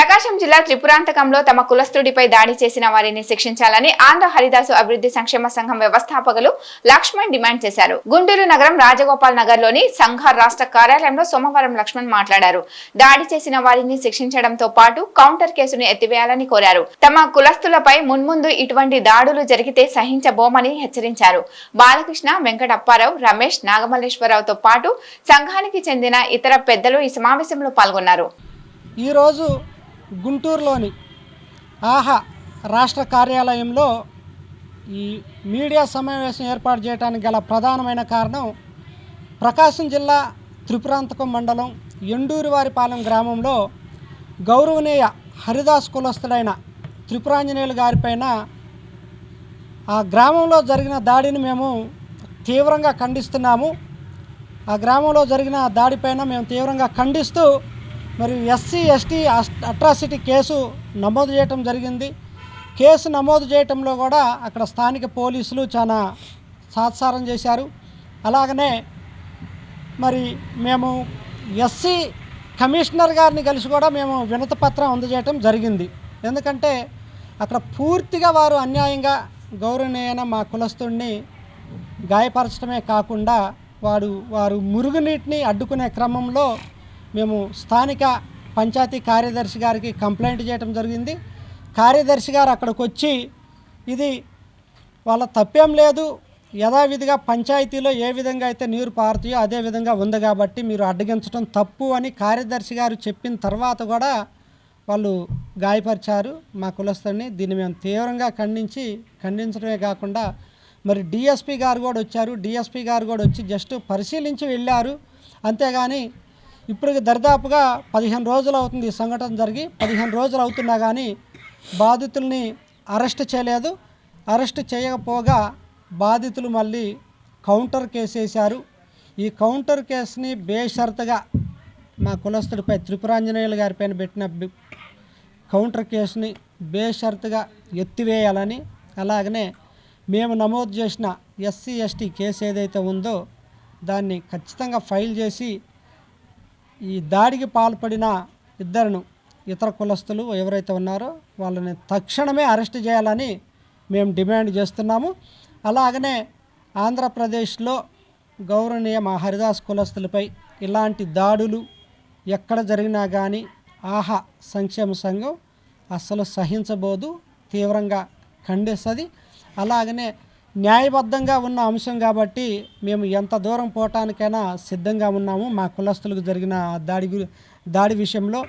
ప్రకాశం జిల్లా త్రిపురాంతకంలో తమ కులస్తుడిపై దాడి చేసిన వారిని శిక్షించాలని ఆంధ్ర హరిదాసు అభివృద్ధి సంక్షేమ సంఘం వ్యవస్థాపకులు లక్ష్మణ్ డిమాండ్ చేశారు. గుంటూరు నగరం రాజగోపాల్ నగర్లోని సంఘ రాష్ట్ర కార్యాలయంలో సోమవారం లక్ష్మణ్ మాట్లాడారు. దాడి చేసిన వారిని శిక్షించడంతో పాటు కౌంటర్ కేసును ఎత్తివేయాలని కోరారు. తమ కులస్తులపై మున్ముందు ఇటువంటి దాడులు జరిగితే సహించబోమని హెచ్చరించారు. బాలకృష్ణ వెంకటప్పారావు రమేష్ నాగమల్లేశ్వరరావుతో పాటు సంఘానికి చెందిన ఇతర పెద్దలు ఈ సమావేశంలో పాల్గొన్నారు. ఈరోజు గుంటూరులోని ఆహా రాష్ట్ర కార్యాలయంలో ఈ మీడియా సమావేశం ఏర్పాటు చేయడానికి గల ప్రధానమైన కారణం ప్రకాశం జిల్లా త్రిపురాంతకం మండలం ఎండూరివారిపాలెం గ్రామంలో గౌరవనీయ హరిదాస్ కులస్తుడైన త్రిపురాంజనేయులు గారిపైన ఆ గ్రామంలో జరిగిన దాడిని మేము తీవ్రంగా ఖండిస్తున్నాము. ఆ గ్రామంలో జరిగిన దాడిపైన మేము తీవ్రంగా ఖండిస్తూ మరి ఎస్సీ ఎస్టీ అట్రాసిటీ కేసు నమోదు చేయటం జరిగింది. కేసు నమోదు చేయటంలో కూడా అక్కడ స్థానిక పోలీసులు చాలా సాత్సారం చేశారు. అలాగనే మరి మేము ఎస్సీ కమిషనర్ గారిని కలిసి కూడా మేము వినతి పత్రం అందజేయటం జరిగింది. ఎందుకంటే అక్కడ పూర్తిగా వారు అన్యాయంగా గౌరవనీయన మా కులస్తుడిని గాయపరచడమే కాకుండా వాడు వారు మురుగునీటిని అడ్డుకునే క్రమంలో మేము స్థానిక పంచాయతీ కార్యదర్శి గారికి కంప్లైంట్ చేయడం జరిగింది. కార్యదర్శి గారు అక్కడికి వచ్చి ఇది వాళ్ళ తప్పేం లేదు. యథావిధిగా పంచాయతీలో ఏ విధంగా అయితే నీరు పారుతాయో అదే విధంగా ఉంది కాబట్టి మీరు అడ్డగించడం తప్పు అని కార్యదర్శి గారు చెప్పిన తర్వాత కూడా వాళ్ళు గాయపరిచారు. మా కులస్తుని దీన్ని మేము తీవ్రంగా ఖండించి ఖండించడమే కాకుండా మరి డిఎస్పి గారు కూడా వచ్చారు. డిఎస్పి గారు కూడా వచ్చి జస్ట్ పరిశీలించి వెళ్ళారు. అంతేగాని ఇప్పటికి దరిదాపుగా పదిహేను రోజులు అవుతుంది ఈ సంఘటన జరిగి. పదిహేను రోజులు అవుతున్నా కానీ బాధితుల్ని అరెస్ట్ చేయలేదు. అరెస్ట్ చేయకపోగా బాధితులు మళ్ళీ కౌంటర్ కేసు వేశారు. ఈ కౌంటర్ కేసుని బేషరతుగా మా కులస్తుడిపై త్రిపురాంజనేయులు గారిపైన పెట్టిన కౌంటర్ కేసుని బేషరతుగా ఎత్తివేయాలని అలాగనే మేము నమోదు చేసిన ఎస్సీ ఎస్టీ కేసు ఏదైతే ఉందో దాన్ని ఖచ్చితంగా ఫైల్ చేసి ఈ దాడికి పాల్పడిన ఇద్దరును ఇతర కులస్తులు ఎవరైతే ఉన్నారో వాళ్ళని తక్షణమే అరెస్ట్ చేయాలని మేము డిమాండ్ చేస్తున్నాము. అలాగనే ఆంధ్రప్రదేశ్లో గౌరవనీయ మా హరిదాస్ కులస్తులపై ఇలాంటి దాడులు ఎక్కడ జరిగినా కానీ ఆహా సంక్షేమ సంఘం అస్సలు సహించబోదు తీవ్రంగా ఖండిస్తుంది. అలాగనే న్యాయబద్ధంగా ఉన్న అంశం కాబట్టి మేము ఎంత దూరం పోవటానికైనా సిద్ధంగా ఉన్నాము. మా కులస్తులకు జరిగిన దాడి దాడి విషయంలో